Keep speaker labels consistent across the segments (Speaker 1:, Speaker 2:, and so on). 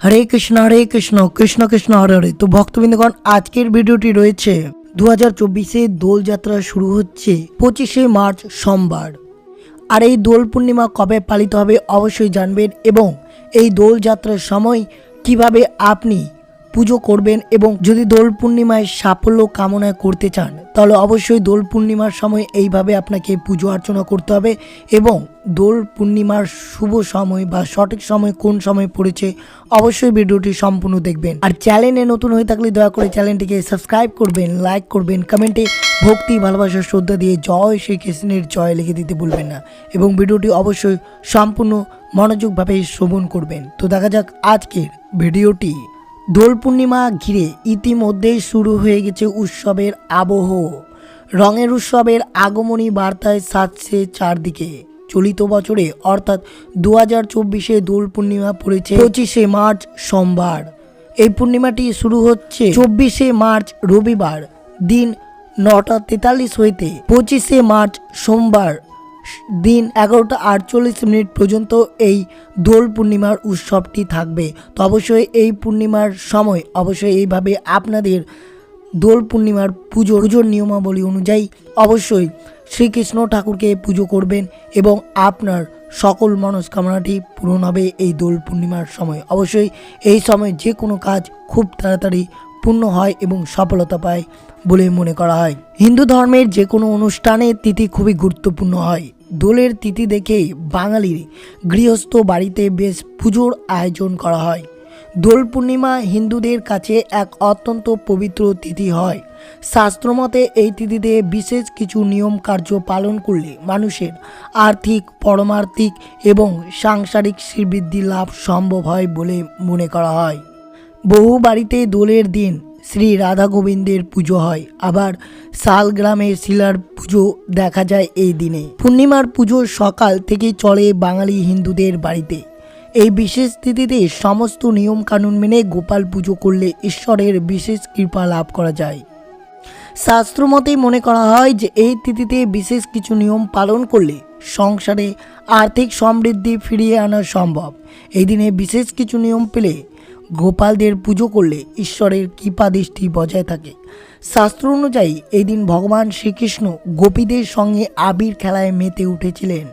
Speaker 1: হরে কৃষ্ণ হরে কৃষ্ণ কৃষ্ণ কৃষ্ণ, হরে হরে। তো ভক্তবৃন্দগণ, আজকের ভিডিওটি রয়েছে দু হাজার চব্বিশে দোলযাত্রা শুরু হচ্ছে পঁচিশে মার্চ সোমবার। আর এই দোল পূর্ণিমা কবে পালিত হবে অবশ্যই জানবেন এবং এই দোলযাত্রার সময় কীভাবে আপনি পুজো করবেন এবং যদি দোল পূর্ণিমায় সাফল্য কামনা করতে চান, তাহলে অবশ্যই দোল পূর্ণিমার সময় এইভাবে আপনাকে পুজো অর্চনা করতে হবে এবং দোল পূর্ণিমার শুভ সময় বা সঠিক সময় কোন সময় পড়েছে অবশ্যই ভিডিওটি সম্পূর্ণ দেখবেন। আর চ্যানেলে নতুন হয়ে থাকলে দয়া করে চ্যানেলটিকে সাবস্ক্রাইব করবেন, লাইক করবেন, কমেন্টে ভক্তি, ভালোবাসা, শ্রদ্ধা দিয়ে জয় শ্রীকৃষ্ণের জয় লিখে দিতে ভুলবেন না এবং ভিডিওটি অবশ্যই সম্পূর্ণ মনোযোগভাবে শ্রবণ করবেন। তো দেখা যাক আজকের ভিডিওটি। দোল পূর্ণিমা ঘিরে ইতিমধ্যেই শুরু হয়ে গেছে উৎসবের আবহ। রঙের উৎসবের আগমনী বার্তায় সাজছে চারদিকে। চলিত বছরে, অর্থাৎ দু হাজার চব্বিশে দোল পূর্ণিমা পড়েছে পঁচিশে মার্চ সোমবার। এই পূর্ণিমাটি শুরু হচ্ছে চব্বিশে মার্চ রবিবার, দিন নটা তেতাল্লিশ হইতে পঁচিশে মার্চ সোমবার। দিন এগারোটা আটচল্লিশ মিনিট পর্যন্ত এই দোল পূর্ণিমার উৎসবটি থাকবে। তো অবশ্যই এই পূর্ণিমার সময় অবশ্যই এইভাবে আপনাদের দোল পূর্ণিমার পুজো পুজোর নিয়মাবলী অনুযায়ী অবশ্যই শ্রীকৃষ্ণ ঠাকুরকে পুজো করবেন এবং আপনার সকল মনস্কামনাটি পূরণ হবে এই দোল পূর্ণিমার সময়। অবশ্যই এই সময় যে কোনো কাজ খুব তাড়াতাড়ি পূর্ণ হয় এবং সফলতা পায় বলে মনে করা হয়। হিন্দু ধর্মের যে কোনো অনুষ্ঠানে তিথি খুবই গুরুত্বপূর্ণ হয়। দোলের তিথি দেখে বাঙালির গৃহস্থ বাড়িতে বেশ পুজোর আয়োজন করা হয়। দোল পূর্ণিমা হিন্দুদের কাছে এক অত্যন্ত পবিত্র তিথি হয়। শাস্ত্রমতে এই তিথিতে বিশেষ কিছু নিয়ম কার্য পালন করলে মানুষের আর্থিক, পরমার্থিক এবং সাংসারিক শ্রীবৃদ্ধি লাভ সম্ভব হয় বলে মনে করা হয়। বহু বাড়িতে দোলের দিন শ্রী রাধা গোবিন্দের পুজো হয়। আবার শালগ্রামের শিলার পুজো দেখা যায় এই দিনে। পূর্ণিমার পুজো সকাল থেকে চলে বাঙালি হিন্দুদের বাড়িতে। এই বিশেষ তিথিতে সমস্ত নিয়ম কানুন মেনে গোপাল পুজো করলে ঈশ্বরের বিশেষ কৃপা লাভ করা যায়। শাস্ত্রমতে মনে করা হয় যে এই তিথিতে বিশেষ কিছু নিয়ম পালন করলে সংসারে আর্থিক সমৃদ্ধি ফিরিয়ে আনা সম্ভব। এই দিনে বিশেষ কিছু নিয়ম পেলে গোপালদের পুজো করলে ঈশ্বরের কৃপা দৃষ্টি বজায় থাকে। শাস্ত্র অনুযায়ী এই দিন ভগবান শ্রীকৃষ্ণ গোপীদের সঙ্গে আবির খেলায় মেতে উঠেছিলেন।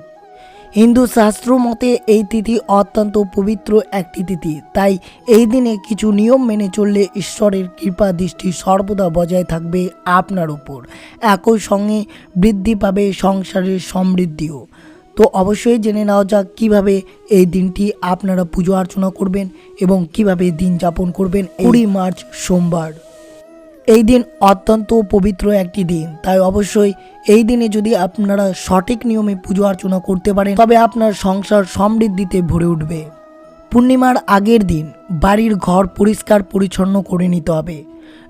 Speaker 1: হিন্দু শাস্ত্র মতে এই তিথি অত্যন্ত পবিত্র একটি তিথি, তাই এই দিনে কিছু নিয়ম মেনে চললে ঈশ্বরের কৃপা দৃষ্টি সর্বদা বজায় থাকবে আপনার উপর। একই সঙ্গে বৃদ্ধি পাবে সংসারের সমৃদ্ধিও। তো অবশ্যই জেনে নেওয়া যাক কীভাবে এই দিনটি আপনারা পুজো অর্চনা করবেন এবং কীভাবে দিন যাপন করবেন কুড়ি মার্চ সোমবার। এই দিন অত্যন্ত পবিত্র একটি দিন তাই অবশ্যই এই দিনে যদি আপনারা সঠিক নিয়মে পুজো অর্চনা করতে পারেন তবে আপনার সংসার সমৃদ্ধিতে ভরে উঠবে। পূর্ণিমার আগের দিন বাড়ির ঘর পরিষ্কার পরিচ্ছন্ন করে নিতে হবে।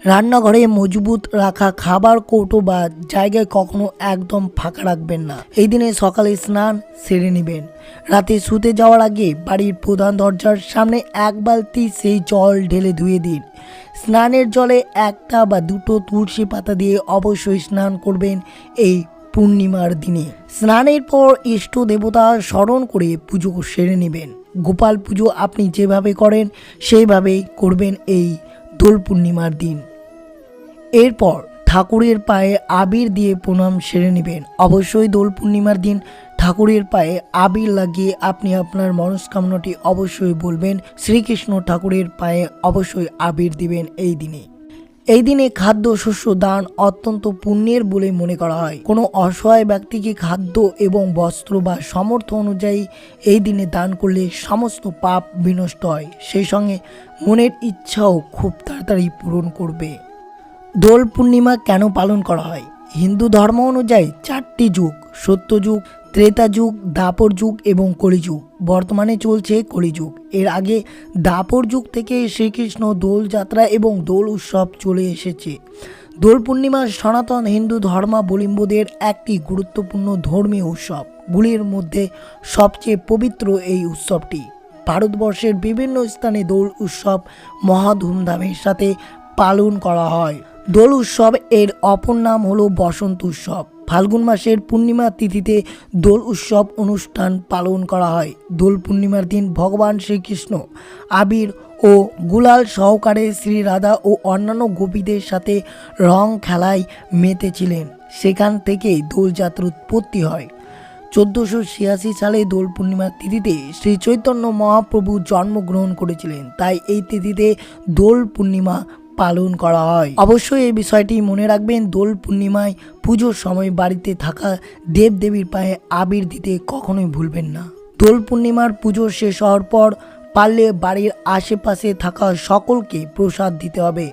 Speaker 1: রান্নাঘরে মজবুত রাখা খাবার, কৌটো বা জায়গায় কখনো একদম ফাঁকা রাখবেন না। এই দিনে সকালে স্নান সেরে নেবেন। রাতে শুতে যাওয়ার আগে বাড়ির প্রধান দরজার সামনে এক বালতি সেই জল ঢেলে ধুয়ে দিন। স্নানের জলে একটা বা দুটো তুলসী পাতা দিয়ে অবশ্যই স্নান করবেন এই পূর্ণিমার দিনে। স্নানের পর ইষ্ট দেবতা স্মরণ করে পুজো সেরে নেবেন। গোপাল পুজো আপনি যেভাবে করেন, সেইভাবেই করবেন এই দোল পূর্ণিমার দিন। এরপর ঠাকুরের পায়ে আবির দিয়ে প্রণাম সেরে নেবেন। অবশ্যই দোল পূর্ণিমার দিন ঠাকুরের পায়ে আবির লাগিয়ে আপনি আপনার মনস্কামনাটি অবশ্যই বলবেন। শ্রীকৃষ্ণ ঠাকুরের পায়ে অবশ্যই আবির দিবেন এই দিনে। এই দিনে খাদ্য, শস্য, দান অত্যন্ত পুণ্যের বলে মনে করা হয়। কোনো অসহায় ব্যক্তিকে খাদ্য এবং বস্ত্র বা সামর্থ্য অনুযায়ী এই দিনে দান করলে সমস্ত পাপ বিনষ্ট হয়। সেই সঙ্গে মনের ইচ্ছাও খুব তাড়াতাড়ি পূরণ করবে। দোল পূর্ণিমা কেন পালন করা হয়? হিন্দু ধর্ম অনুযায়ী চারটি যুগ সত্যযুগ ত্রেতা যুগ, দাপর যুগ এবং কলিযুগ বর্তমানে চলছে কলিযুগ এর আগে দাপর যুগ থেকে শ্রীকৃষ্ণ দোল যাত্রা এবং দোল উৎসব চলে এসেছে। দোল পূর্ণিমা সনাতন হিন্দু ধর্মাবলম্বীদের একটি গুরুত্বপূর্ণ ধর্মীয় উৎসব। গুলির মধ্যে সবচেয়ে পবিত্র এই উৎসবটি। ভারতবর্ষের বিভিন্ন স্থানে দোল উৎসব মহা ধুমধামের সাথে পালন করা হয়। দোল উৎসব, এর অপর নাম হলো বসন্ত উৎসব। ফাল্গুন মাসের পূর্ণিমা তিথিতে দোল উৎসব অনুষ্ঠান পালন করা হয়। দোল পূর্ণিমার দিন ভগবান শ্রীকৃষ্ণ, আবির ও গুলাল সহকারে শ্রী রাধা ও অন্যান্য গোপীদের সাথে রং খেলায় মেতেছিলেন। সেখান থেকেই দোলযাত্রার উৎপত্তি হয়। চোদ্দোশো ছিয়াশি সালে দোল পূর্ণিমার তিথিতে শ্রী চৈতন্য মহাপ্রভু জন্মগ্রহণ করেছিলেন। তাই এই তিথিতে দোল পূর্ণিমা পালন করা হয়। অবশ্যই এই বিষয়টি মনে রাখবেন, দোল পূর্ণিমায় পুজোর সময় বাড়িতে থাকা দেবদেবীর পায়ে আবির দিতে কখনোই ভুলবেন না। দোল পূর্ণিমার পুজো শেষ হওয়ার পর পারলে বাড়ির আশেপাশে থাকা সকলকে প্রসাদ দিতে হবে।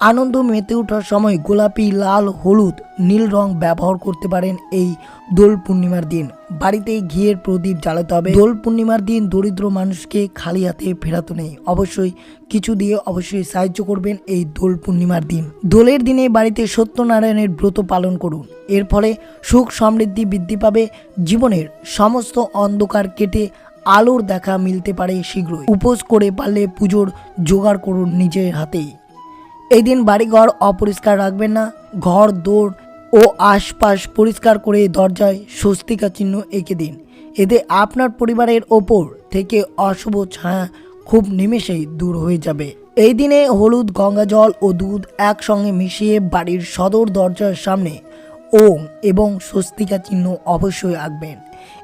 Speaker 1: আনন্দ মেতে ওঠার সময় গোলাপি, লাল, হলুদ, নীল রং ব্যবহার করতে পারেন এই দোল পূর্ণিমার দিন। বাড়িতে ঘিয়ের প্রদীপ জ্বালাতে হবে। দোল পূর্ণিমার দিন দরিদ্র মানুষকে খালি হাতে ফেরাতে নেই। অবশ্যই কিছু দিয়ে অবশ্যই সাহায্য করবেন এই দোল পূর্ণিমার দিন। দোলের দিনে বাড়িতে সত্যনারায়ণের ব্রত পালন করুন। এর ফলে সুখ সমৃদ্ধি বৃদ্ধি পাবে। জীবনের সমস্ত অন্ধকার কেটে আলোর দেখা মিলতে পারে শীঘ্রই। উপোস করে পারলে পুজোর জোগাড় করুন নিজের হাতেই। এই দিন বাড়িঘর অপরিষ্কার রাখবেন না, ঘর দৌড় ও আশপাশ পরিষ্কার করে দরজায় স্বস্তিকা চিহ্ন এঁকে দিন। এতে আপনার পরিবারের ওপর থেকে অশুভ ছায়া খুব নিমেষেই দূর হয়ে যাবে। এই দিনে হলুদ, গঙ্গা জল ও দুধ একসঙ্গে মিশিয়ে বাড়ির সদর দরজার সামনে ওম এবং স্বস্তিকা চিহ্ন অবশ্যই আঁকবেন।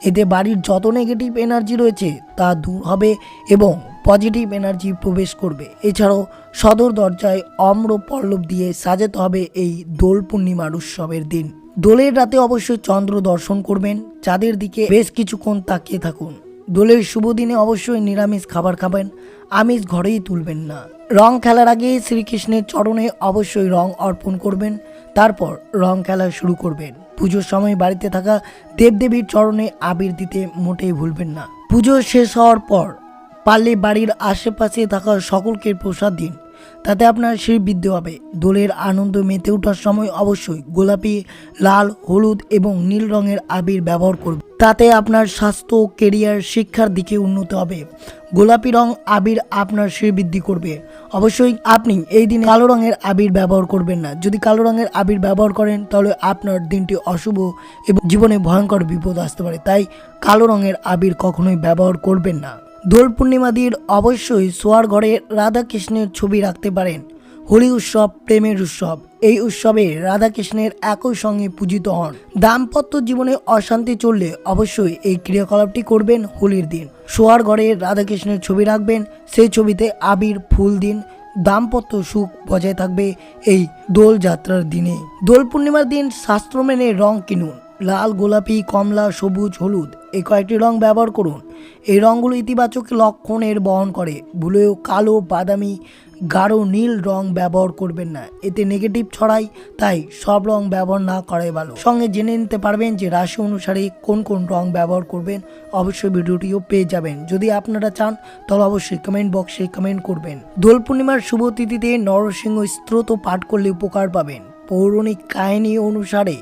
Speaker 1: এতে বাড়ির যত নেগেটিভ এনার্জি রয়েছে তা দূর হবে এবং পজিটিভ এনার্জি প্রবেশ করবে। এছাড়াও সদর দরজায় অম্র পল্লব দিয়ে সাজাতে হবে এই দোল পূর্ণিমার উৎসবের দিন। দোলের রাতে অবশ্যই চন্দ্র দর্শন করবেন, চাঁদের দিকে বেশ কিছুক্ষণ তাকিয়ে থাকুন। দোলের শুভ দিনে অবশ্যই নিরামিষ খাবার খাবেন, আমিষ ঘরেই তুলবেন না। রং খেলার আগে শ্রীকৃষ্ণের চরণে অবশ্যই রং অর্পণ করবেন, তারপর রং খেলা শুরু করবেন। পুজোর সময় বাড়িতে থাকা দেবদেবীর চরণে আবির দিতে মোটেই ভুলবেন না। পুজো শেষ হওয়ার পর পারলে বাড়ির আশেপাশে থাকা সকলকে প্রসাদ দিন। তাতে আপনার শির বৃদ্ধি হবে। দোলের আনন্দ মেতে ওঠার সময় অবশ্যই গোলাপি, লাল, হলুদ এবং নীল রঙের আবির ব্যবহার করবে তাতে আপনার স্বাস্থ্য, কেরিয়ার, শিক্ষার দিকে উন্নত হবে। গোলাপি রং আবির আপনার শির বৃদ্ধি করবে। অবশ্যই আপনি এই দিনে কালো রঙের আবির ব্যবহার করবেন না। যদি কালো রঙের আবির ব্যবহার করেন, তাহলে আপনার দিনটি অশুভ এবং জীবনে ভয়ঙ্কর বিপদ আসতে পারে। তাই কালো রঙের আবির কখনোই ব্যবহার করবেন না। দোল পূর্ণিমা দিন অবশ্যই সোয়ার ঘরে রাধাকৃষ্ণের ছবি রাখতে পারেন। হোলি উৎসব, প্রেমের উৎসব। এই উৎসবে রাধাকৃষ্ণের একই সঙ্গে পূজিত হন। দাম্পত্য জীবনে অশান্তি চললে অবশ্যই এই ক্রিয়াকলাপটি করবেন হোলির দিন। শোয়ার ঘরে রাধাকৃষ্ণের ছবি রাখবেন। সেই ছবিতে আবির, ফুল দিন, দাম্পত্য সুখ বজায় থাকবে এই দোল যাত্রার দিনে। দোল পূর্ণিমার দিন শাস্ত্র মেনে রং কিনুন। লাল, গোলাপি, কমলা, সবুজ, হলুদ এই কয়েকটি রং ব্যবহার করুন। এই রঙগুলো ইতিবাচক লক্ষণের বহন করে। ভুলেও কালো, বাদামি, গাঢ়, নীল রং ব্যবহার করবেন না। এতে নেগেটিভ ছড়ায়, তাই সব রং ব্যবহার না করাই ভালো। সঙ্গে জেনে নিতে পারবেন যে রাশি অনুসারে কোন কোন রং ব্যবহার করবেন। অবশ্যই ভিডিওটিও পেয়ে যাবেন। যদি আপনারা চান, তাহলে অবশ্যই কমেন্ট বক্সে কমেন্ট করবেন। দোল পূর্ণিমার শুভ তিথিতে নরসিংহ স্ত্রোত পাঠ করলে উপকার পাবেন। পৌরাণিক কাহিনী অনুসারে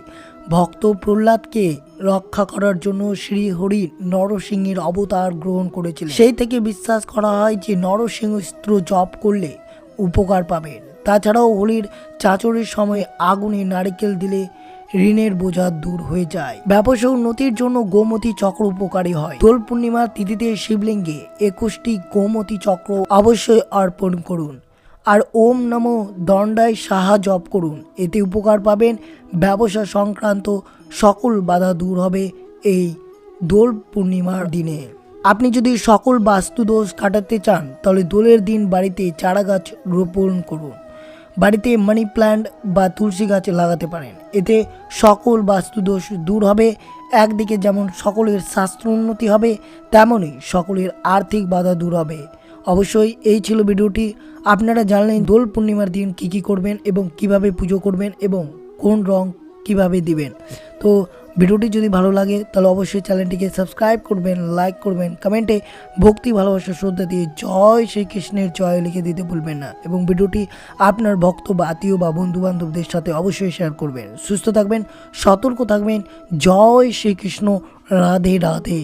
Speaker 1: ভক্ত প্রহ্লাদকে রক্ষা করার জন্য শ্রীহরি নরসিংহের অবতার গ্রহণ করেছিলেন। সেই থেকে বিশ্বাস করা হয় যে নরসিংহ স্ত্র জপ করলে উপকার পাবেন তাছাড়াও হোলির চাচরের সময় আগুনে নারকেল দিলে ঋণের বোঝা দূর হয়ে যায়। ব্যবসা উন্নতির জন্য গোমতী চক্র উপকারী হয়। দোল পূর্ণিমার তিথিতে শিবলিঙ্গে একুশটি গোমতী চক্র অবশ্যই অর্পণ করুন। আর ওম নমো দণ্ডায় সাহা জপ করুন। এতে উপকার পাবেন ব্যবসা সংক্রান্ত সকল বাধা দূর হবে এই দোল পূর্ণিমার দিনে। আপনি যদি সকল বাস্তু দোষ কাটাতে চান, তাহলে দোলের দিন বাড়িতে চারা গাছ রোপণ করুন। বাড়িতে মানি প্ল্যান্ট বা তুলসী গাছ লাগাতে পারেন। এতে সকল বাস্তুদোষ দূর হবে, একদিকে যেমন সকলের স্বাস্থ্য উন্নতি হবে তেমনই সকলের আর্থিক বাধা দূর হবে। অবশ্যই এই ছিল ভিডিওটি। আপনারা জানলেন দোল পূর্ণিমার দিন কি কি করবেন এবং কীভাবে পুজো করবেন এবং কোন রং কীভাবে দিবেন। তো ভিডিওটি যদি ভালো লাগে, তাহলে অবশ্যই চ্যানেলটিকে সাবস্ক্রাইব করবেন, লাইক করবেন, কমেন্টে ভক্তি, ভালোবাসা, শ্রদ্ধা দিয়ে জয় শ্রীকৃষ্ণের জয় লিখে দিতে ভুলবেন না এবং ভিডিওটি আপনার ভক্ত বা আত্মীয় বা বন্ধু বান্ধবদের সাথে অবশ্যই শেয়ার করবেন। সুস্থ থাকবেন, সতর্ক থাকবেন, জয় শ্রীকৃষ্ণ, রাধে রাধে।